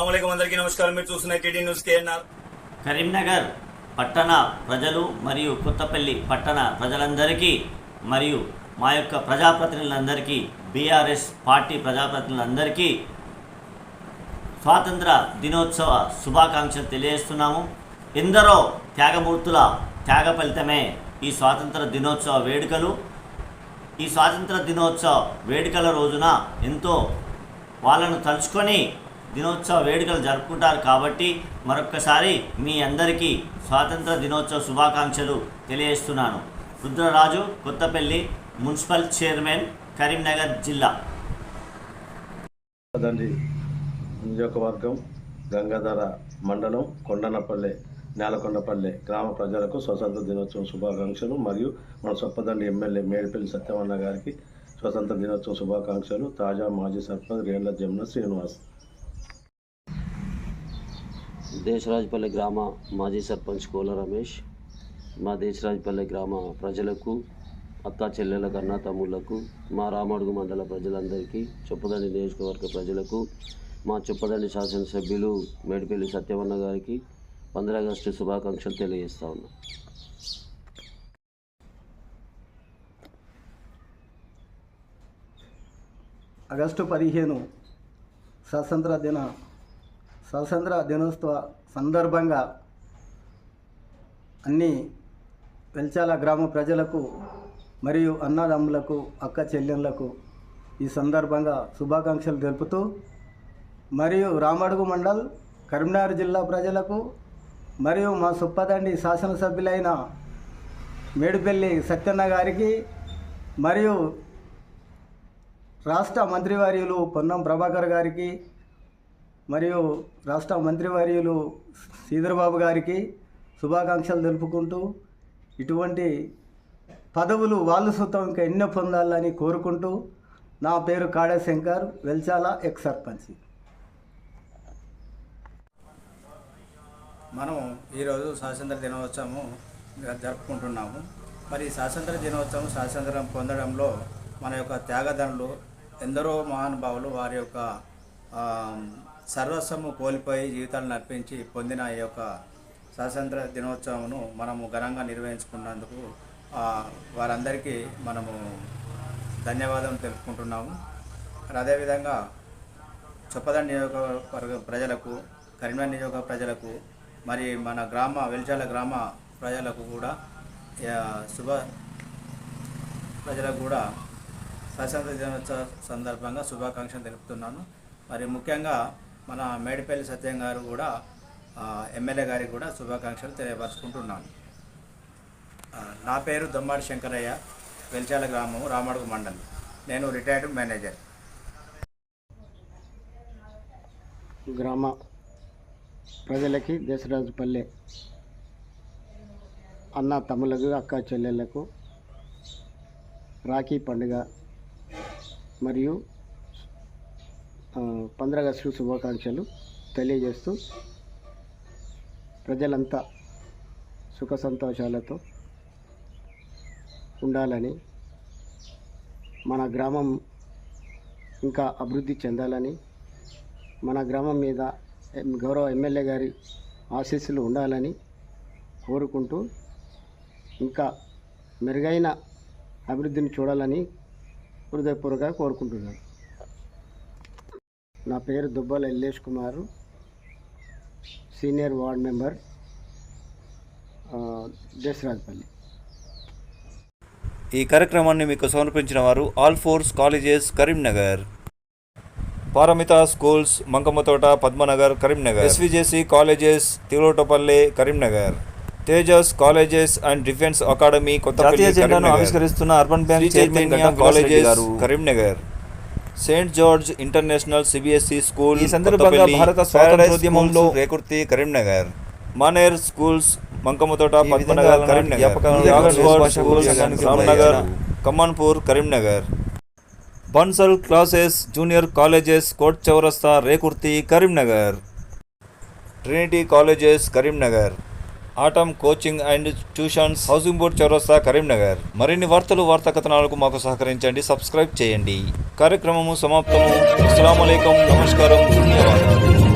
నమస్కారం. మీరు చూస్తున్న కేటీ న్యూస్ కేఎన్ఆర్. కరీంనగర్ పట్టణ ప్రజలు మరియు కొత్తపల్లి పట్టణ ప్రజలందరికీ మరియు మా యొక్క ప్రజాప్రతినిధులందరికీ బీఆర్ఎస్ పార్టీ ప్రజాప్రతినిధులందరికీ స్వాతంత్ర దినోత్సవ శుభాకాంక్షలు తెలియజేస్తున్నాము. ఎందరో త్యాగమూర్తుల త్యాగ ఫలితమే ఈ స్వాతంత్ర దినోత్సవ వేడుకలు. ఈ స్వాతంత్ర దినోత్సవ వేడుకల రోజున ఎంతో వాళ్ళను తలుచుకొని దినోత్సవ వేడుకలు జరుపుకుంటారు కాబట్టి మరొక్కసారి మీ అందరికీ స్వాతంత్ర దినోత్సవ శుభాకాంక్షలు తెలియజేస్తున్నాను. రుద్రరాజు కొత్తపల్లి మున్సిపల్ చైర్మన్ కరీంనగర్ జిల్లా. నియోజకవర్గం గంగాధర మండలం కొండనపల్లె నేలకొండపల్లె గ్రామ ప్రజలకు స్వతంత్ర దినోత్సవం శుభాకాంక్షలు మరియు మన సొప్పదండి ఎమ్మెల్యే మేడిపల్లి సత్యవన్న గారికి స్వతంత్ర దినోత్సవ శుభాకాంక్షలు తాజా మాజీ సర్పంచ్ రేండ్ల జమున శ్రీనివాస్. దేశరాజపల్లి గ్రామ మాజీ సర్పంచ్ కోల రమేష్ మా దేశరాజపల్లి గ్రామ ప్రజలకు అక్క చెల్లెలకు అన్న తమ్ముళ్ళకు మా రామడుగు మండల ప్రజలందరికీ చొప్పదండి నియోజకవర్గ ప్రజలకు మా చొప్పదండి శాసనసభ్యులు మేడిపల్లి సత్యవన్న గారికి పంద్ర ఆగస్టు శుభాకాంక్షలు తెలియజేస్తా ఉన్నా. ఆగస్టు పదిహేను స్వాతంత్ర దిన స్వాతంత్ర దినోత్సవ సందర్భంగా అన్ని వెల్చాల గ్రామ ప్రజలకు మరియు అన్నదమ్ములకు అక్క చెల్లెళ్ళకు ఈ సందర్భంగా శుభాకాంక్షలు తెలుపుతూ మరియు రామడుగు మండల్ కరీంనగర్ జిల్లా ప్రజలకు మరియు మా సుప్పదండి శాసనసభ్యులైన మేడిపల్లి సత్యన్న గారికి మరియు రాష్ట్ర మంత్రివర్యులు పొన్నం ప్రభాకర్ గారికి మరియు రాష్ట్ర మంత్రివర్యులు శ్రీధర్బాబు గారికి శుభాకాంక్షలు తెలుపుకుంటూ ఇటువంటి పదవులు వాళ్ళు సొంతం ఇంకా ఎన్నో పొందాలని కోరుకుంటూ నా పేరు కాడే శంకర్ వెల్చాల ఎక్స్ సర్పంచ్. మనం ఈరోజు స్వాతంత్ర దినోత్సవం జరుపుకుంటున్నాము. మరి స్వాతంత్ర దినోత్సవం స్వాతంత్రం పొందడంలో మన యొక్క త్యాగదనులు ఎందరో మహానుభావులు వారి యొక్క సర్వస్వము కోల్పోయి జీవితాలను అర్పించి పొందిన ఈ యొక్క స్వాతంత్ర దినోత్సవమును మనము ఘనంగా నిర్వహించుకున్నందుకు వారందరికీ మనము ధన్యవాదం తెలుపుకుంటున్నాము. అదేవిధంగా చొప్పదండ నియోజకవర్గ ప్రజలకు కరీంనగర్ నియోజక ప్రజలకు మరి మన గ్రామ వెల్చాల గ్రామ ప్రజలకు కూడా శుభ ప్రజలకు కూడా స్వాతంత్ర దినోత్సవ సందర్భంగా శుభాకాంక్షలు తెలుపుతున్నాను. మరి ముఖ్యంగా మన మేడిపల్లి సత్యం గారు కూడా ఎమ్మెల్యే గారికి కూడా శుభాకాంక్షలు తెలియపరుచుకుంటున్నాను. నా పేరు దొమ్మాడి శంకరయ్య వెల్చాల గ్రామం రామడుగు మండలం. నేను రిటైర్డ్ మేనేజర్. గ్రామ ప్రజలకి దేశరాజుపల్లె అన్న తమ్ములకు అక్క చెల్లెళ్ళకు రాఖీ పండుగ మరియు పంద్రగస్టు శుభాకాంక్షలు తెలియజేస్తూ ప్రజలంతా సుఖ సంతోషాలతో ఉండాలని మన గ్రామం ఇంకా అభివృద్ధి చెందాలని మన గ్రామం మీద గౌరవ ఎమ్మెల్యే గారి ఆశీస్సులు ఉండాలని కోరుకుంటూ ఇంకా మెరుగైన అభివృద్ధిని చూడాలని హృదయపూర్వకంగా కోరుకుంటున్నాను. నా పేరు Dubbala Yellesh Kumar senior ward member Deshrajpalli ఈ కార్యక్రమాన్ని మీకు సమర్పించిన వారు all force colleges Karimnagar. Paramita schools Mankammathota Padmanagar Karimnagar. SVJC colleges Tilotapalli Karimnagar. Tejas colleges and defence academy కొత్త ఆవిష్కరిస్తున్న అర్బన్ బ్యాంక్ చైర్మన్ కాలేజెస్ గారు. Karimnagar. Saint George international CBSE school ఈ సందర్భంగా భారత స్వాతంత్రోద్యమంలో Rekurthi Karimnagar. Maner schools Mankammathota Padmanagar Karimnagar. Ramnagar Kamanpur Karimnagar Bansal classes junior colleges coat చౌరస్తా Rekurthi Karimnagar trinity colleges Karimnagar atom coaching and tuitions housing board చౌరస్తా కరీంనగర్. మరిన్ని వార్తలు వార్తా కథనాలకు మాకు సహకరించండి సబ్స్క్రైబ్ చేయండి. కార్యక్రమము సమాప్తము. అస్సలం నమస్కారం ధన్యవాదాలు.